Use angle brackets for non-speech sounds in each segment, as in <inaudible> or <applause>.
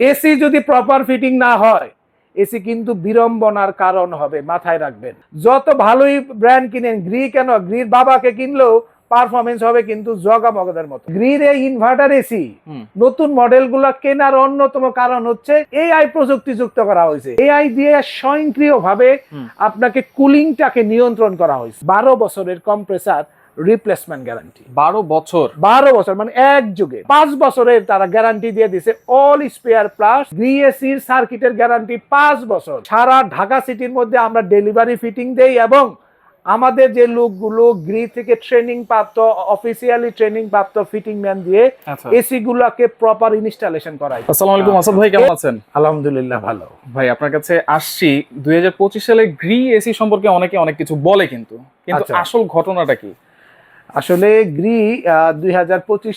AC যদি proper fitting না হয় এসি কিন্তু বিড়ম্বনার কারণ হবে মাথায় রাখবেন। যত ভালোই ব্র্যান্ড কিনেন গ্রি কেন? গ্রির বাবাকে কিনলেও পারফরমেন্স হবে কিন্তু জগা মগদের মতো। গ্রির এই ইনভার্টার এসি। নতুন মডেলগুলো কেনার অন্যতম কারণ হচ্ছে এআই প্রযুক্তি যুক্ত করা হয়েছে। এআই দিয়ে স্বয়ংক্রিয়ভাবে আপনাকে কুলিংটাকে নিয়ন্ত্রণ করা হয়েছে। বারো বছরের কম্প্রেসার রিপ্লেসমেন্ট গ্যারান্টি বারো বছর। বারো বছর মানে এক যুগে। পাঁচ বছরের তারা গ্যারান্টি দিয়ে দিছে অল স্পেয়ার প্লাস বিএসির সার্কিটের গ্যারান্টি পাঁচ বছর। সারা ঢাকা সিটির মধ্যে আমরা ডেলিভারি ফিটিং দেই এবং আমাদের যে লোকগুলো গ্রি থেকে ট্রেনিং প্রাপ্ত অফিসিয়ালি ট্রেনিং প্রাপ্ত ফিটিং ম্যান দিয়ে আচ্ছা। এসি গুলাকে প্রপার ইনস্টলেশন করাই। আসসালামু আলাইকুম আসাদ ভাই কেমন আছেন? আলহামদুলিল্লাহ ভালো। ভাই আপনার কাছে আসছি দুই হাজার পঁচিশ সালে গ্রি এসি সম্পর্কে অনেকে অনেক কিছু বলে কিন্তু। কিন্তু আচ্ছা। আসল ঘটনাটা কি? আসলে গ্রি দুই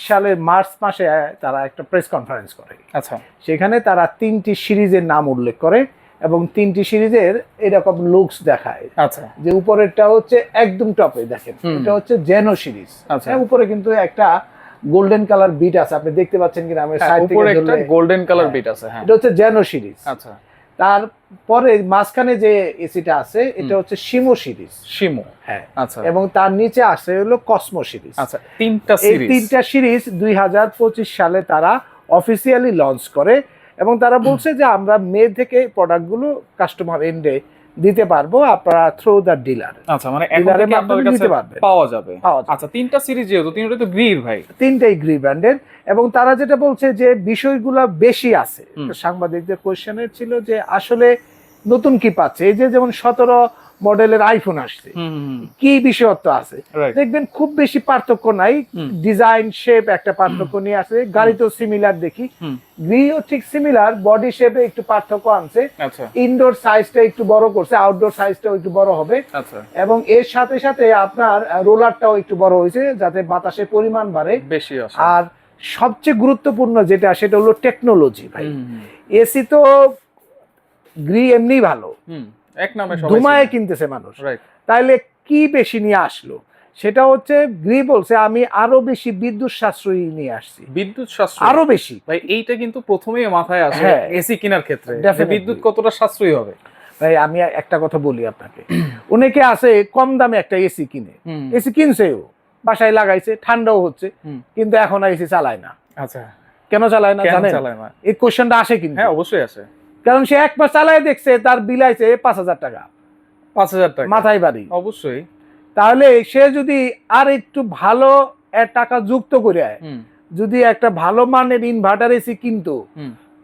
সালের মার্চ মাসে তারা একটা প্রেস কনফারেন্স করে। আচ্ছা। সেখানে তারা তিনটি সিরিজের নাম উল্লেখ করে এবং তিনটি সিরিজের এরকম লুকস দেখায়। আচ্ছা। যে উপরেরটা হচ্ছে একদম টপে দেখেন। এটা হচ্ছে জেনো সিরিজ আচ্ছা। হ্যাঁ উপরে কিন্তু একটা গোল্ডেন কালার বিট আছে। আপনি দেখতে পাচ্ছেন কিনা আমি হ্যাঁ, সাইড থেকে একটা ধরলে- গোল্ডেন কালার হ্যাঁ। বিট আছে হ্যাঁ। এটা হচ্ছে জেনো সিরিজ আচ্ছা। তারপরে মাঝখানে যে এসিটা আছে এটা হচ্ছে সিমো সিরিজ। সিমো হ্যাঁ। আচ্ছা। এবং তার নিচে আছে হলো কসমো সিরিজ। আচ্ছা তিনটা এই সিরিজ। তিনটা সিরিজ দুই হাজার পঁচিশ সালে তারা অফিসিয়ালি লঞ্চ করে এবং তারা বলছে যে আমরা মে থেকে প্রোডাক্টগুলো কাস্টমার এন্ডে দিতে পারব আপনারা থ্রু দ্য ডিলার আচ্ছা মানে থেকে আপনাদের কাছে পাওয়া যাবে। আচ্ছা তিনটা সিরিজ যেহেতু তিনটা তো গ্রি ভাই। তিনটাই গ্রি ব্র্যান্ডের এবং তারা যেটা বলছে যে বিষয়গুলো বেশি আছে। সাংবাদিকদের কোয়েশ্চেনের ছিল যে আসলে নতুন কি পাচ্ছে? এই যে যেমন সতেরো মডেলের আইফোন আসছে। কি বিষয়ত্ব আছে? দেখবেন খুব বেশি পার্থক্য নাই। ডিজাইন শেপ একটা পার্থক্য নিয়ে আসে গাড়ি তো সিমিলার দেখি গ্রিও ঠিক সিমিলার বডি শেপে একটু পার্থক্য আনছে। আচ্ছা। ইনডোর সাইজটা একটু বড় করছে আউটডোর সাইজটাও একটু বড় হবে। আচ্ছা। এবং এর সাথে সাথে আপনার রোলারটাও একটু বড় হয়েছে যাতে বাতাসের পরিমাণ বাড়ে। বেশি আর সবচেয়ে গুরুত্বপূর্ণ যেটা সেটা হলো টেকনোলজি ভাই। এসি তো গ্রি এমনি ভালো। এক নামে ধুমায় কিনতেছে মানুষ। তাইলে কি বেশি নিয়ে আসলো? সেটা হচ্ছে গ্রি বলছে আমি আরও বেশি বিদ্যুৎ সাশ্রয়ী নিয়ে আসছি। বিদ্যুৎ সাশ্রয়? আরও বেশি। ভাই এইটা কিন্তু প্রথমেই মাথায় আসে হ্যাঁ। এসি কেনার ক্ষেত্রে বিদ্যুৎ কতটা সাশ্রয়ী হবে? ভাই আমি একটা কথা বলি আপনাকে। অনেকে আছে কম দামে একটা এসি কিনে। এসি কিনছেও বাসায় লাগাইছে ঠান্ডাও হচ্ছে কিন্তু এখন আর এসি চালায় না। আচ্ছা। কেন চালায় না জানেন? এই কোশ্চেনটা আসে কিন্তু। হ্যাঁ অবশ্যই আসে। কারণ সে এক মাস চালায় দেখছে তার বিল আইছে পাঁচ হাজার টাকা। পাঁচ হাজার টাকা। মাথায় বাড়ি। অবশ্যই। তাহলে সে যদি আর একটু ভালো টাকা যুক্ত করে যদি একটা ভালো মানের ইনভার্টার এসি কিনতো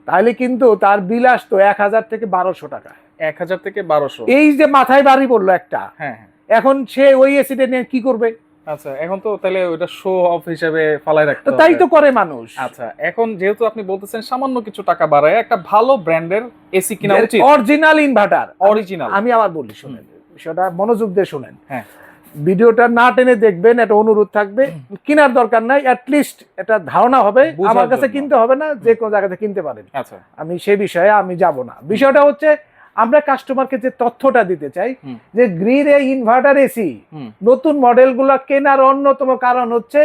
তাহলে কিন্তু তার বিল আসতো এক হাজার থেকে বারোশো টাকা। এক হাজার থেকে বারোশো। এই যে মাথায় বাড়ি বলল একটা হ্যাঁ হ্যাঁ। এখন সে ওই এসিটা নিয়ে কি করবে? আচ্ছা এখন তো তাহলে ওটা শো অফ হিসেবে ফালাই রাখতে তাই তো করে মানুষ। আচ্ছা এখন যেহেতু আপনি বলতেছেন সামান্য কিছু টাকা বাড়ায় একটা ভালো ব্র্যান্ডের এসি কিনা উচিত। অরিজিনাল ইনভার্টার অরিজিনাল আমি আবার বলি শুনেন সেটা মনোযোগ দিয়ে শুনেন। হ্যাঁ। ভিডিওটা না টেনে দেখবেন একটা অনুরোধ থাকবে। কেনার দরকার নাই লিস্ট এটা ধারণা হবে আমার কাছে কিনতে হবে না যে কোনো জায়গাতে কিনতে পারেন। আচ্ছা। আমি সে বিষয়ে আমি যাব না। বিষয়টা হচ্ছে আমরা কাস্টমারকে যে তথ্যটা দিতে চাই যে গ্রিন এই ইনভার্টার এসি নতুন মডেলগুলো কেনার অন্যতম কারণ হচ্ছে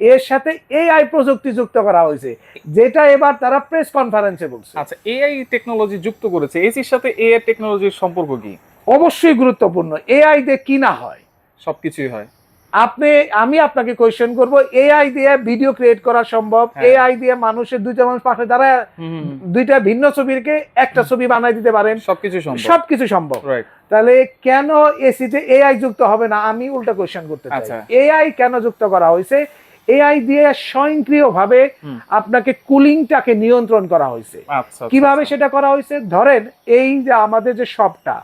এর সাথে এআই প্রযুক্তি যুক্ত করা হয়েছে যেটা এবার তারা প্রেস কনফারেন্সে বলছে। আচ্ছা এআই টেকনোলজি যুক্ত করেছে এসির সাথে এআই টেকনোলজির সম্পর্ক কি? অবশ্যই গুরুত্বপূর্ণ। এআই দিয়ে কি না হয় সবকিছুই হয়। আপনি আমি আপনাকে কোয়েশ্চেন করব এআই দিয়ে ভিডিও ক্রিয়েট করা সম্ভব। হ্যাঁ। এআই দিয়ে মানুষের দুইটা মানুষ পাশে দাঁড়ায় দুইটা ভিন্ন ছবিকে একটা ছবি বানাই দিতে পারেন। সবকিছু সম্ভব। সবকিছু সম্ভব। তাহলে কেন এসিতে এআই যুক্ত হবে না? আমি উল্টা কোয়েশ্চেন করতে চাই। আচ্ছা। এআই কেন যুক্ত করা হয়েছে? এআই দিয়ে স্বয়ংক্রিয়ভাবে। আপনাকে কুলিংটাকে নিয়ন্ত্রণ করা হয়েছে। আচ্ছা কীভাবে সেটা করা হয়েছে? ধরেন এই যে আমাদের যে শপটা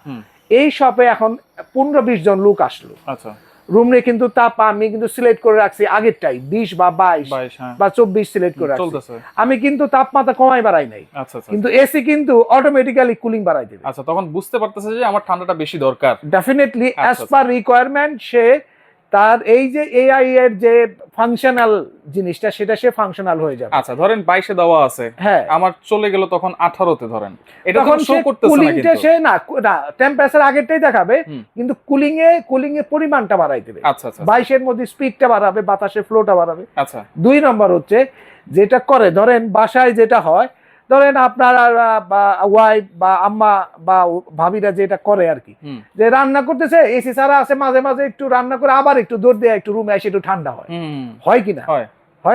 এই শপে এখন পনেরো বিশ জন লোক আসলো। আচ্ছা। রুমে কিন্তু তাপ আমি কিন্তু সিলেক্ট করে রাখছি আগেরটাই বিশ বা বাইশ হ্যাঁ। বা চব্বিশ সিলেক্ট করে রাখছি। আমি কিন্তু তাপমাত্রা কমাই বাড়াই নাই। আচ্ছা আচ্ছা কিন্তু এসি কিন্তু অটোমেটিক্যালি কুলিং বাড়াই দেবে। আচ্ছা তখন বুঝতে পারতেছে যে আমার ঠান্ডাটা বেশি দরকার। ডেফিনেটলি আচ্ছা, অ্যাজ পার রিকোয়ারমেন্ট সে তার এই যে এআই এর যে ফাংশনাল জিনিসটা সেটা সে ফাংশনাল হয়ে যাবে। আচ্ছা ধরেন বাইশে দেওয়া আছে। হ্যাঁ। আমার চলে গেল তখন আঠারোতে ধরেন। এটা তখন শো করতেছে না কুলিংটা সে না না টেম্পারেচার আগেরটাই দেখাবে কিন্তু কুলিং এ কুলিং এর পরিমাণটা বাড়াই দেবে। আচ্ছা আচ্ছা বাইশের মধ্যে স্পিডটা বাড়াবে বাতাসের ফ্লোটা বাড়াবে। আচ্ছা। দুই নম্বর হচ্ছে যেটা করে ধরেন বাসায় যেটা হয় ধরেন আপনার ওয়াইফ বা আম্মা বা ভাবিরা যেটা করে আর কি যে রান্না করতেছে এসি ছাড়া আছে মাঝে মাঝে একটু রান্না করে আবার একটু দৌড় দিয়ে একটু রুমে এসে একটু ঠান্ডা হয়। হয় কিনা হয়।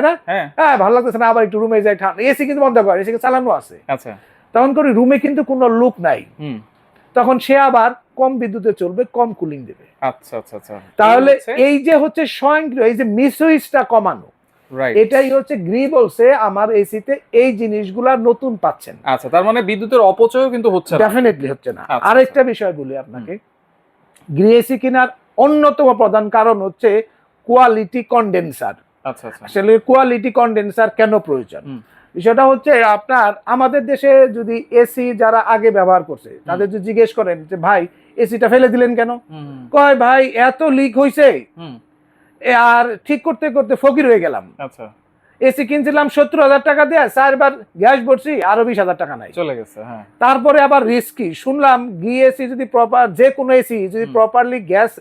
না? হ্যাঁ। হ্যাঁ ভালো লাগতেছে না আবার একটু রুমে যাই ঠান্ডা এসি কিন্তু বন্ধ করে এসি চালানো আছে। আচ্ছা। তখন করে রুমে কিন্তু কোনো লুক নাই। তখন সে আবার কম বিদ্যুতে চলবে কম কুলিং দেবে। আচ্ছা আচ্ছা আচ্ছা। তাহলে এই যে হচ্ছে স্বয়ংক্রিয় এই যে মিসুইচটা কমানো এটাই হচ্ছে গ্রি বলছে আমার এসিতে এই জিনিসগুলা নতুন পাচ্ছেন। আচ্ছা তার মানে বিদ্যুতের অপচয়ও কিন্তু হচ্ছে ডেফিনেটলি হচ্ছে না। আচ্ছা, আরেকটা বিষয় বলি আপনাকে। গ্রি এসি কেনার অন্যতম প্রধান কারণ হচ্ছে কোয়ালিটি কন্ডেন্সার আচ্ছা আচ্ছা। আসলে কোয়ালিটি কন্ডেন্সার কেন প্রয়োজন? বিষয়টা হচ্ছে আপনার আমাদের দেশে যদি এসি যারা আগে ব্যবহার করছে তাদের যদি জিজ্ঞেস করেন যে ভাই এসিটা ফেলে দিলেন কেন? কয় ভাই এত লিক এ আর ঠিক করতে করতে ফকির হয়ে গেলাম। আচ্ছা। এসি কিনছিলাম সত্তর হাজার টাকা দিয়ে চারবার গ্যাস ভরছি আরও বিশ হাজার টাকা নাই। চলে গেছে হ্যাঁ। তারপরে আবার রিস্কি শুনলাম গি এসি যদি প্রপার যে কোনো এসি যদি প্রপারলি গ্যাস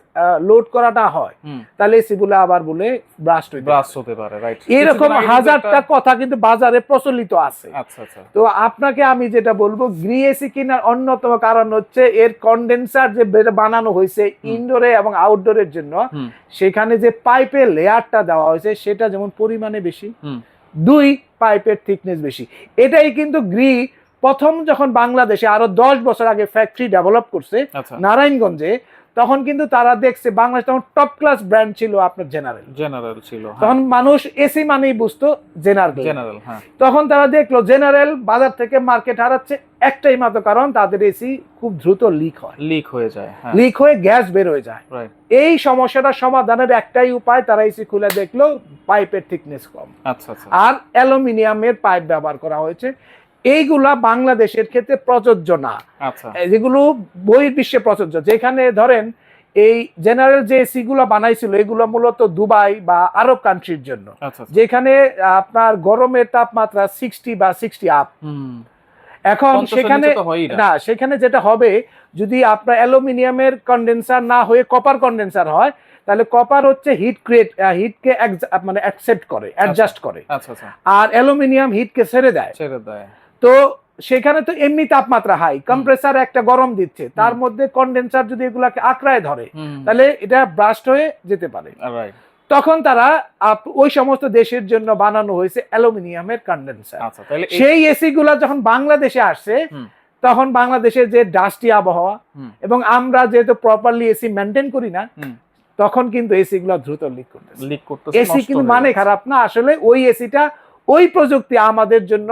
লোড করাটা হয় তাহলে এসি গুলো আবার বলে ব্রাস্ট পারে। হতে পারে রাইট এরকম হাজারটা কথা কিন্তু বাজারে প্রচলিত আছে। আচ্ছা আচ্ছা। তো আপনাকে আমি যেটা বলব গ্রি এসি কেনার অন্যতম কারণ হচ্ছে এর কন্ডেন্সার যে বানানো হয়েছে ইনডোরে এবং আউটডোরের জন্য সেখানে যে পাইপের লেয়ারটা দেওয়া হয়েছে সেটা যেমন পরিমাণে বেশি দুই পাইপের থিকনেস বেশি। এটাই কিন্তু গ্রি প্রথম যখন বাংলাদেশে আরও দশ বছর আগে ফ্যাক্টরি ডেভেলপ করছে আচ্ছা। নারায়ণগঞ্জে তখন কিন্তু তারা দেখছে বাংলাদেশ তখন টপ ক্লাস ব্র্যান্ড ছিল আপনার জেনারেল জেনারেল ছিল তখন মানুষ এসি মানেই বুঝতো জেনারেল জেনারেল হ্যাঁ। তখন তারা দেখল জেনারেল বাজার থেকে মার্কেট হারাচ্ছে একটাই মাত্র কারণ তাদের এসি খুব দ্রুত লিক হয়। লিক হয়ে যায় হ্যাঁ। লিক হয়ে গ্যাস বের হয়ে যায়। এই সমস্যাটা সমাধানের একটাই উপায় তারা এসি খুলে দেখল পাইপের থিকনেস কম। আচ্ছা আচ্ছা। আর অ্যালুমিনিয়ামের পাইপ ব্যবহার করা হয়েছে। এইগুলা বাংলাদেশের ক্ষেত্রে প্রযোজ্য না। আচ্ছা। যেগুলো বহির্বিশ্বে প্রযোজ্য যেখানে ধরেন এই জেনারেল যে এসি গুলো বানাইছিল এগুলো মূলত দুবাই বা আরব কান্ট্রির জন্য। আচ্ছা আচ্ছা। যেখানে আপনার গরমের তাপমাত্রা সিক্সটি বা সিক্সটি আপ এখন সেখানে না। সেখানে যেটা হবে যদি আপনার অ্যালুমিনিয়ামের কন্ডেন্সার না হয়ে কপার কন্ডেন্সার হয় তাহলে কপার হচ্ছে হিট ক্রিয়েট হিটকে মানে অ্যাকসেপ্ট করে অ্যাডজাস্ট করে। আর অ্যালুমিনিয়াম হিটকে ছেড়ে দেয়। ছেড়ে দেয়। তো সেখানে তো এমনি তাপমাত্রা হাই কম্প্রেসার একটা গরম দিচ্ছে তার মধ্যে কন্ডেন্সার যদি এগুলাকে আঁকড়ায় ধরে তাহলে এটা ব্রাস্ট হয়ে যেতে পারে। তখন তারা ওই সমস্ত দেশের জন্য বানানো হয়েছে অ্যালুমিনিয়ামের কন্ডেন্সার আচ্ছা সেই এসি গুলা যখন বাংলাদেশে আসছে তখন বাংলাদেশের যে ডাস্টি আবহাওয়া এবং আমরা যেহেতু প্রপারলি এসি মেনটেন করি না তখন কিন্তু এসি গুলা দ্রুত লিক করতেছে। লিক করতেছে এসি কিন্তু মানে খারাপ না আসলে ওই এসিটা ওই প্রযুক্তি আমাদের জন্য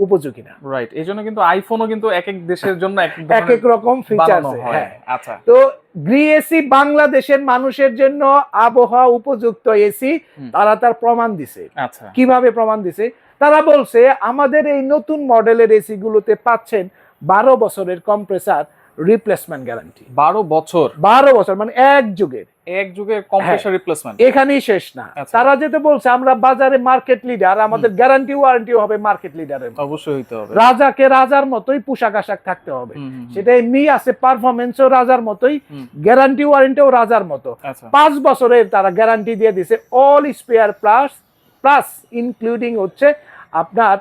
উপযোগী না। রাইট এই জন্য কিন্তু আইফোনও কিন্তু এক এক দেশের জন্য এক এক রকম ফিচার হয়। আচ্ছা। তো গ্রি এসি বাংলাদেশের মানুষের জন্য আবহাওয়া উপযুক্ত এসি। তারা তার প্রমাণ দিছে। আচ্ছা। কীভাবে প্রমাণ দিছে? তারা বলছে আমাদের এই নতুন মডেলের এসি গুলোতে পাচ্ছেন বারো বছরের কম্প্রেসার রিপ্লেসমেন্ট গ্যারান্টি বারো বছর। বারো বছর মানে এক যুগের। এক যুগে কম্প্রেসার রিপ্লেসমেন্ট এখানেই শেষ না। আচ্ছা। তারা যেতে বলছে আমরা বাজারে মার্কেট লিডার আমাদের গ্যারান্টি ওয়ারেন্টিও হবে মার্কেট লিডারের অবশ্যই হইতে হবে। রাজাকে রাজার মতোই পোশাক আশাক থাকতে হবে। সেটা এমনি আছে পারফরমেন্সও রাজার মতোই। গ্যারান্টি ওয়ারেন্টিও রাজার মতো। আচ্ছা। পাঁচ বছরের তারা গ্যারান্টি দিয়ে দিছে all spare plus plus including হচ্ছে আপনার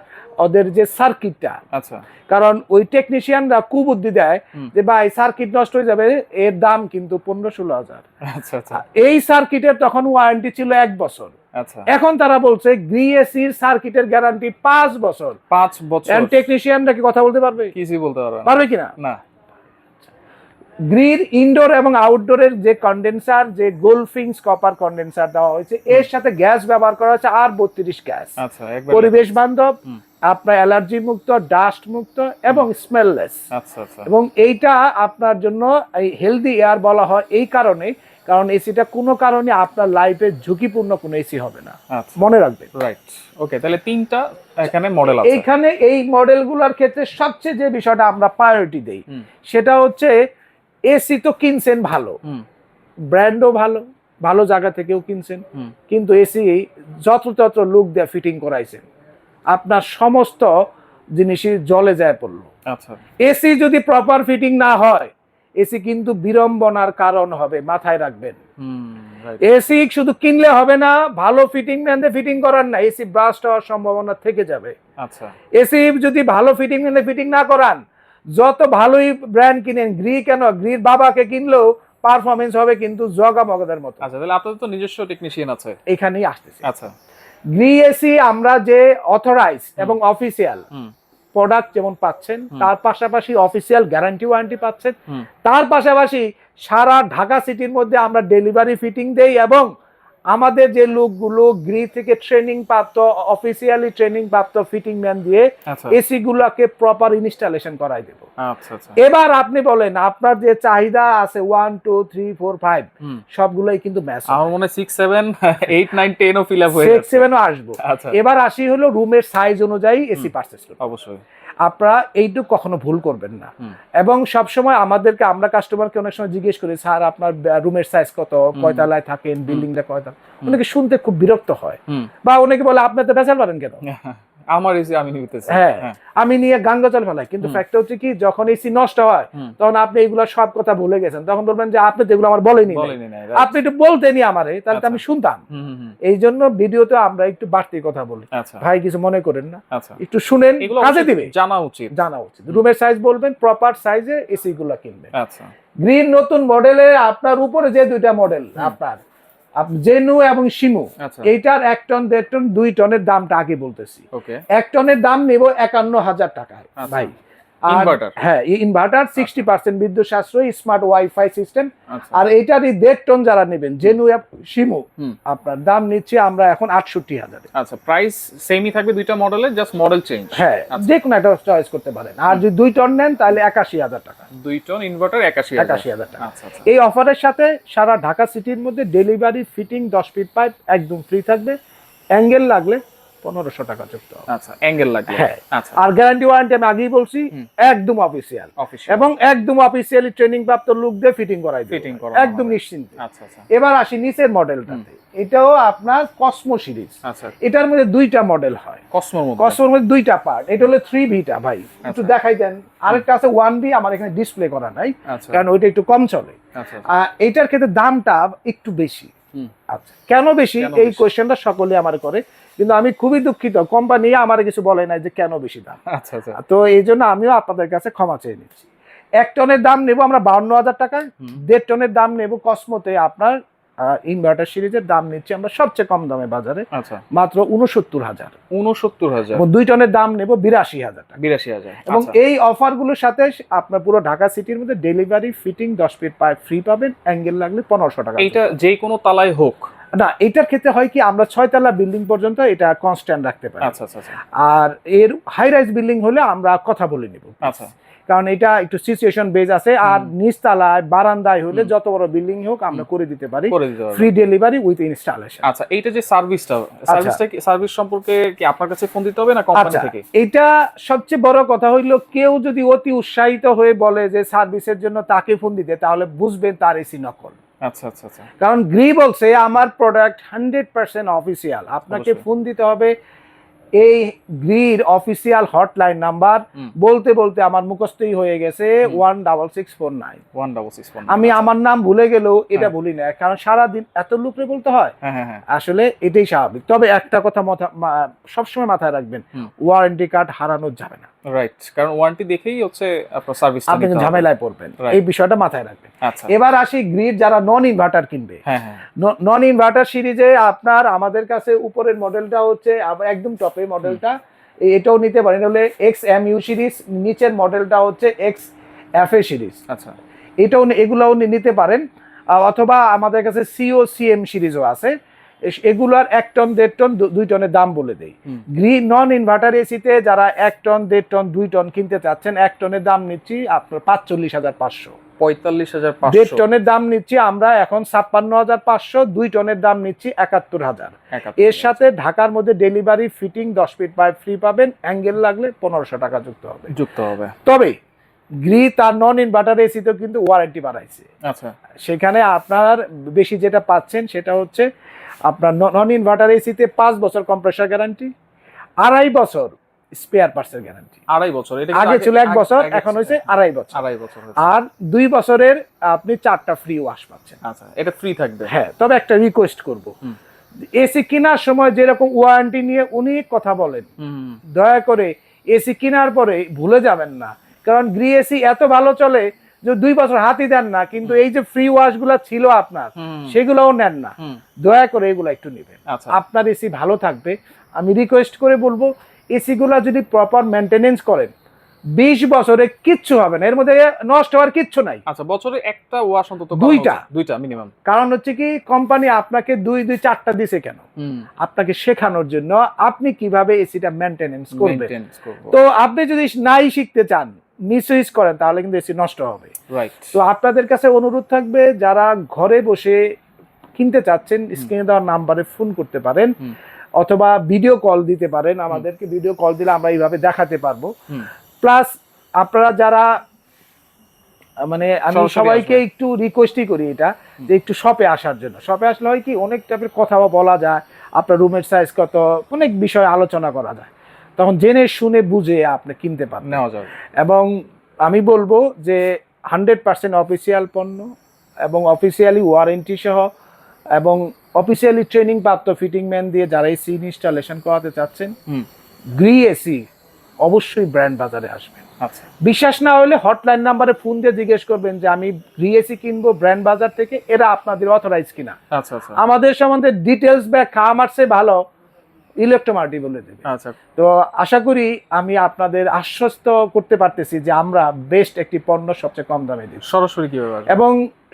ওদের যে সার্কিটটা আচ্ছা। কারণ ওই টেকনিশিয়ানরা কুবুদ্ধি দেয়। যে ভাই সার্কিট নষ্ট হয়ে যাবে এর দাম কিন্তু পনেরো ষোলো হাজার। আচ্ছা আচ্ছা। এই সার্কিটের তখন ওয়ারেন্টি ছিল এক বছর। আচ্ছা। এখন তারা বলছে গ্রিএসির সার্কিটের গ্যারান্টি পাঁচ বছর। পাঁচ বছর। টেকনিশিয়ানরা কি কথা বলতে পারবে? কিছুই বলতে পারবে পারবে কিনা না? গ্রিন ইনডোর এবং আউটডোরের যে কন্ডেন্সার যে গোলফিংস কপার কন্ডেন্সার দেওয়া হয়েছে এর সাথে গ্যাস ব্যবহার করা হচ্ছে আর বত্রিশ গ্যাস আচ্ছা পরিবেশ বান্ধব। আপনার অ্যালার্জি মুক্ত ডাস্ট মুক্ত এবং স্মেললেস। আচ্ছা আচ্ছা। এবং এইটা আপনার জন্য এই হেলদি এয়ার বলা হয় এই কারণে কারণ এসিটা কোনো কারণে আপনার লাইফে ঝুঁকিপূর্ণ কোনো এসি হবে না। আচ্ছা। মনে রাখবেন। রাইট ওকে তাহলে তিনটা এখানে মডেল আছে। এইখানে এই মডেলগুলোর ক্ষেত্রে সবচেয়ে যে বিষয়টা আমরা প্রায়োরিটি দেই সেটা হচ্ছে এসি তো কিনছেন ভালো। ব্র্যান্ডও ভালো ভালো জায়গা থেকেও কিনছেন। কিন্তু এসি যত্রতত্র লুক দিয়ে ফিটিং করাইছেন। আপনার সমস্ত জিনিসই জলে যায় পড়ল। আচ্ছা। এসি যদি প্রপার ফিটিং না হয় এসি কিন্তু বিড়ম্বনার কারণ হবে মাথায় রাখবেন। এসি শুধু কিনলে হবে না ভালো ফিটিং ম্যান দিয়ে ফিটিং করার না এসি ব্রাস্ট হওয়ার সম্ভাবনা থেকে যাবে। আচ্ছা। এসি যদি ভালো ফিটিং ম্যান দিয়ে ফিটিং না করান যত ভালোই ব্র্যান্ড কিনেন গ্রি কেন গ্রির বাবাকে কিনলেও পারফরমেন্স হবে কিন্তু জগা মগদের মতো। আচ্ছা তাহলে আপনাদের তো নিজস্ব টেকনিশিয়ান আছে। এখানেই আসতেছে। আচ্ছা। গ্রি এসি আমরা যে অথরাইজ এবং অফিসিয়াল প্রোডাক্ট যেমন পাচ্ছেন তার পাশাপাশি অফিসিয়াল গ্যারান্টি ওয়ারেন্টি পাচ্ছেন তার পাশাপাশি সারা ঢাকা সিটির মধ্যে আমরা ডেলিভারি ফিটিং দেই এবং আমাদের যে লোকগুলো গ্রি থেকে ট্রেনিং প্রাপ্ত অফিসিয়ালি ট্রেনিং প্রাপ্ত ফিটিং ম্যান দিয়ে আচ্ছা। এসি গুলাকে প্রপার ইনস্টলেশন করাই দেব। আচ্ছা আচ্ছা। এবার আপনি বলেন আপনার যে চাহিদা আছে one two three four five সবগুলোই কিন্তু ম্যাচ আমার মনে সিক্স সেভেন এইট নাইন টেনও ফিল আপ হয়ে সিক্স সেভেনও আসব। আচ্ছা। এবার আসি হলো রুমের সাইজ অনুযায়ী এসি পারচেস করব অবশ্যই। আপনারা এইটুকু কখনো ভুল করবেন না। এবং সবসময় আমাদেরকে আমরা কাস্টমারকে অনেক সময় জিজ্ঞেস করি স্যার আপনার রুমের সাইজ কত? কয়তালায় থাকেন? বিল্ডিংটা কয়তালা? অনেকে শুনতে খুব বিরক্ত হয়। বা অনেকে বলে আপনি তো বেচাল পারেন কেন? <laughs> আমার এসে আমি নিতেছি। হ্যাঁ আমি নিয়ে গাঙ্গচল ফেলাই কিন্তু হচ্ছে কি যখন এসি নষ্ট হয় তখন আপনি এগুলো সব কথা ভুলে গেছেন। তখন বলবেন যে আপনি তো এগুলো আমার বলেনি আপনি একটু বলতেনি আমারে তাহলে তো আচ্ছা। আমি শুনতাম। এই জন্য ভিডিওতে আমরা একটু বাড়তি কথা বলি। আচ্ছা। ভাই কিছু মনে করেন না। আচ্ছা। একটু শুনেন কাজে দিবে। জানা উচিত। জানা উচিত। রুমের সাইজ বলবেন প্রপার সাইজে এসি গুলা কিনবেন। আচ্ছা। গ্রিন নতুন মডেলে আপনার উপরে যে দুইটা মডেল আপনার আপ- জেনু এবং শিমু আচ্ছা এইটার এক টন দেড় টন দুই টনের দামটা আগে বলতেছি এক টনের দাম নেব একান্ন হাজার টাকায় আচ্ছা। ভাই? হ্যাঁ ইনভার্টার সিক্সটি পার্সেন্ট বিদ্যুৎ সাশ্রয়ী স্মার্ট ওয়াইফাই সিস্টেম আচ্ছা। আর এইটারই দেড় টন যারা নেবেন জেনু হুম। আপনার দাম নিচ্ছে আমরা এখন আটষট্টি হাজারে। আচ্ছা প্রাইস সেমই থাকবে দুইটা মডেলের জাস্ট মডেল চেঞ্জ হ্যাঁ আচ্ছা। যে কোনো একটা চয়েস করতে পারেন। আর যদি দুই টন নেন তাহলে একাশি হাজার টাকা। দুই টন ইনভার্টার একাশি একাশি হাজার টাকা। আচ্ছা আচ্ছা। এই অফারের সাথে সারা ঢাকা সিটির মধ্যে ডেলিভারি ফিটিং দশ ফিট পাইপ একদম ফ্রি থাকবে। অ্যাঙ্গেল লাগলে পনেরোশো টাকা যুক্ত আচ্ছা অ্যাঙ্গেল লাগবে। হ্যাঁ। আচ্ছা। আর গ্যারান্টি ওয়ারেন্টি আমি আগেই বলছি একদম অফিসিয়াল এবং একদম অফিসিয়ালি ট্রেনিং প্রাপ্ত লোক দিয়ে ফিটিং করাই দেব। Fitting একদম। নিশ্চিন্ত। আচ্ছা আচ্ছা। এবার আসি নিচের মডেলটাতে এটাও আপনার কসমো সিরিজ আচ্ছা। এটার মধ্যে দুইটা মডেল হয়। কসমোর মধ্যে? কসমোর মধ্যে দুইটা পার্ট এটা হলো থ্রি ভিটা ভাই। একটু। দেখাই দেন। আরেকটা আছে ওয়ান বি আমার এখানে ডিসপ্লে করা নাই। কারণ ওইটা একটু কম চলে। আচ্ছা আহ, এইটার ক্ষেত্রে দামটা একটু বেশি। আচ্ছা কেন বেশি? এই কোয়েশ্চেনটা সকলে আমার করে কিন্তু আমি খুবই দুঃখিত। কোম্পানি আমার কিছু বলে নাই যে কেন বেশি দাম। আচ্ছা আচ্ছা। তো এই জন্য আমিও আপনাদের কাছে ক্ষমা চেয়ে নিচ্ছি। এক টনের দাম নেব আমরা বাউন্ন হাজার টাকায় দেড় টনের দাম নেব কসমোতে আপনার ইনভার্টার সিরিজের দাম নিচ্ছি আমরা সবচেয়ে কম দামে বাজারে। আচ্ছা। মাত্র উনসত্তর হাজার। উনসত্তর হাজার। দুই টনের দাম নেব বিরাশি হাজার টাকা। বিরাশি হাজার এবং আচ্ছা। এই অফারগুলোর সাথে আপনার পুরো ঢাকা সিটির মধ্যে ডেলিভারি ফিটিং দশ ফিট পাইপ ফ্রি পাবেন অ্যাঙ্গেল লাগলে পনেরোশো টাকা। এটা যে কোনো তালায় হোক। না এটার ক্ষেত্রে হয় কি আমরা ছয়তলা বিল্ডিং পর্যন্ত এটা কনস্ট্যান্ট রাখতে পারি। আচ্ছা আর এর হাই রাইজ বিল্ডিং হলে আমরা কথা বলে নিব। আচ্ছা। কারণ এটা একটু সিচুয়েশন বেজ আছে। আর নিচতলায় বারান্দায় হলে যত বড় বিল্ডিং হোক আমরা করে দিতে পারি। ফ্রি ডেলিভারি উইথ ইনস্টলেশন আচ্ছা এইটা যে সার্ভিসটা সার্ভিসটা কি সার্ভিস সম্পর্কে কি আপনার কাছে ফোন দিতে হবে না কোম্পানি আচ্ছা থেকে? এটা সবচেয়ে বড় কথা হইল কেউ যদি অতি উৎসাহিত হয়ে বলে যে সার্ভিসের জন্য তাকে ফোন দিতে তাহলে বুঝবেন তার এসি নকল। আচ্ছা আচ্ছা আচ্ছা। কারণ গ্রি বলছে আমার প্রোডাক্ট হান্ড্রেড পার্সেন্ট অফিসিয়াল আপনাকে ফোন দিতে হবে এই গ্রির অফিসিয়াল হটলাইন নাম্বার বলতে বলতে আমার মুখস্থই হয়ে গেছে one double six four nine one double six four আমি আমার নাম ভুলে গেলেও এটা হ্যাঁ। ভুলি না কারণ সারাদিন এত লুকরে বলতে হয়। হ্যাঁ হ্যাঁ আসলে এটাই স্বাভাবিক। তবে একটা কথা সবসময় মাথায় রাখবেন ওয়ারেন্টি কার্ড হারানো যাবে না। রাইট কারণ ওয়ারেন্টি দেখেই হচ্ছে আপনার সার্ভিসটা আপনি ঝামেলায় পড়বেন। এই বিষয়টা মাথায় রাখবেন। আচ্ছা। এবার আসি গ্রিড যারা নন ইনভার্টার কিনবে নন ইনভার্টার সিরিজে আপনার আমাদের কাছে উপরের মডেলটা হচ্ছে একদম টপে মডেলটা এটাও নিতে পারেন। হলে এক্স এম ইউ সিরিজ নিচের মডেলটা হচ্ছে এক্স এফ এ সিরিজ আচ্ছা। এটাও এগুলাও নিতে পারেন। অথবা আমাদের কাছে সিও সিএম সিরিজও আছে। এগুলার এক টন দেড় টন দুই টনের দাম বলে দেই। হুম। গ্রিন নন ইনভার্টার এসিতে যারা এক টন দেড় টন দুই টন কিনতে চাচ্ছেন এক টনের দাম নিচ্ছি আপনার পাঁচচল্লিশ হাজার পাঁচশো। পঁয়তাল্লিশ হাজার দেড় টনের দাম নিচ্ছি আমরা এখন ছাপ্পান্ন হাজার পাঁচশো দুই টনের দাম নিচ্ছি একাত্তর হাজার। এর সাথে ঢাকার মধ্যে ডেলিভারি ফিটিং দশ ফিট পাইপ ফ্রি পাবেন অ্যাঙ্গেল লাগলে পনেরোশো টাকা যুক্ত হবে। যুক্ত হবে। তবে গ্রি তার নন ইনভার্টার এসিতেও কিন্তু ওয়ারেন্টি বাড়াইছে। আচ্ছা। সেখানে আপনার বেশি যেটা পাচ্ছেন সেটা হচ্ছে আপনার নন ইনভার্টার এসিতে পাঁচ বছর কম্প্রেসার গ্যারান্টি আড়াই বছর স্পেয়ার পার্টসের গ্যারান্টি আড়াই বছর এটা আগে ছিল এক বছর এখন হয়েছে আড়াই বছর। আড়াই বছর আর দুই বছরের আপনি চারটা ফ্রি ওয়াশ পাচ্ছেন। আচ্ছা এটা ফ্রি থাকবে। হ্যাঁ তবে একটা রিকোয়েস্ট করব। এসি কেনার সময় যেরকম ওয়ারেন্টি নিয়ে অনেক কথা বলেন দয়া করে এসি কেনার পরে ভুলে যাবেন না। কারণ গ্রি এসি এত ভালো চলে যে দুই বছর হাতই দেন না কিন্তু এই যে ফ্রি ওয়াশগুলা ছিল আপনার সেগুলোও নেন না। দয়া করে এগুলো একটু নেবেন। আচ্ছা। আপনার এসি ভালো থাকবে। আমি রিকোয়েস্ট করে বলব এসি গুলা যদি প্রপার মেনটেনেন্স করেন বিশ বছরে কিচ্ছু হবে না। এর মধ্যে নষ্ট হওয়ার কিচ্ছু নাই। আচ্ছা বছরে একটা ওয়াশ অন্তত দুইটা। দুইটা মিনিমাম কারণ হচ্ছে কি কোম্পানি আপনাকে দুই দুই চারটা দিছে কেন? আপনাকে শেখানোর জন্য আপনি কীভাবে এসিটা মেনটেনেন্স করবেন। তো আপনি যদি নাই শিখতে চান মিসইউজ করেন তাহলে কিন্তু এসি নষ্ট হবে। রাইট তো আপনাদের কাছে অনুরোধ থাকবে যারা ঘরে বসে কিনতে চাচ্ছেন স্ক্রিনে দেওয়ার নাম্বারে ফোন করতে পারেন অথবা ভিডিও কল দিতে পারেন। আমাদেরকে ভিডিও কল দিলে আমরা এইভাবে দেখাতে পারব। প্লাস আপনারা যারা মানে আমি সবাইকে। একটু রিকোয়েস্টই করি এটা যে একটু শপে আসার জন্য। শপে আসলে হয় কি অনেক টাইপের কথাও বলা যায় আপনার রুমের সাইজ কত অনেক বিষয় আলোচনা করা যায়। তখন জেনে শুনে বুঝে আপনি কিনতে পারবেন নেওয়া যাবে। এবং আমি বলব যে হান্ড্রেড পার্সেন্ট অফিসিয়াল পণ্য এবং অফিসিয়ালি ওয়ারেন্টি সহ এবং অফিসিয়ালি ট্রেনিং প্রাপ্ত ফিটিং ম্যান দিয়ে যারা এসি ইনস্টলেশন করাতে চাচ্ছেন গ্রি এসি অবশ্যই ব্র্যান্ড বাজারে আসবেন আচ্ছা। বিশ্বাস না হলে হটলাইন নাম্বারে ফোন দিয়ে জিজ্ঞেস করবেন যে আমি গ্রি এসি কিনবো ব্র্যান্ড বাজার থেকে এরা আপনাদের অথরাইজ কিনা। আচ্ছা আচ্ছা। আমাদের সম্বন্ধে ডিটেলস বা আমার চেয়ে ভালো। ইলেকট্রোমার্টি বলে দেবে। আচ্ছা। তো আশা করি আমি আপনাদের আশ্বস্ত করতে পারতেছি যে আমরা বেস্ট একটি পণ্য সবচেয়ে কম দামে দিচ্ছি। সরাসরি কীভাবে এবং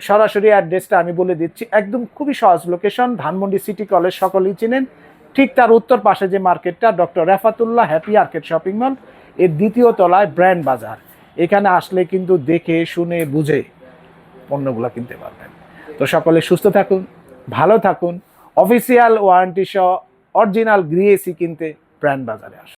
সরাসরি অ্যাড্রেসটা আমি বলে দিচ্ছি একদম খুবই সহজ লোকেশন ধানমন্ডি সিটি কলেজ সকলেই চিনেন। ঠিক তার উত্তর পাশে যে মার্কেটটা doctor Refatullah happy arcade shopping mall এর দ্বিতীয় তলায় ব্র্যান্ড বাজার এখানে আসলে কিন্তু দেখে শুনে বুঝে পণ্যগুলো কিনতে পারবেন। তো সকলে সুস্থ থাকুন ভালো থাকুন। অফিসিয়াল ওয়ারেন্টি সহ অরিজিনাল গ্রিএসি কিনতে ব্র্যান্ড বাজারে আসুন।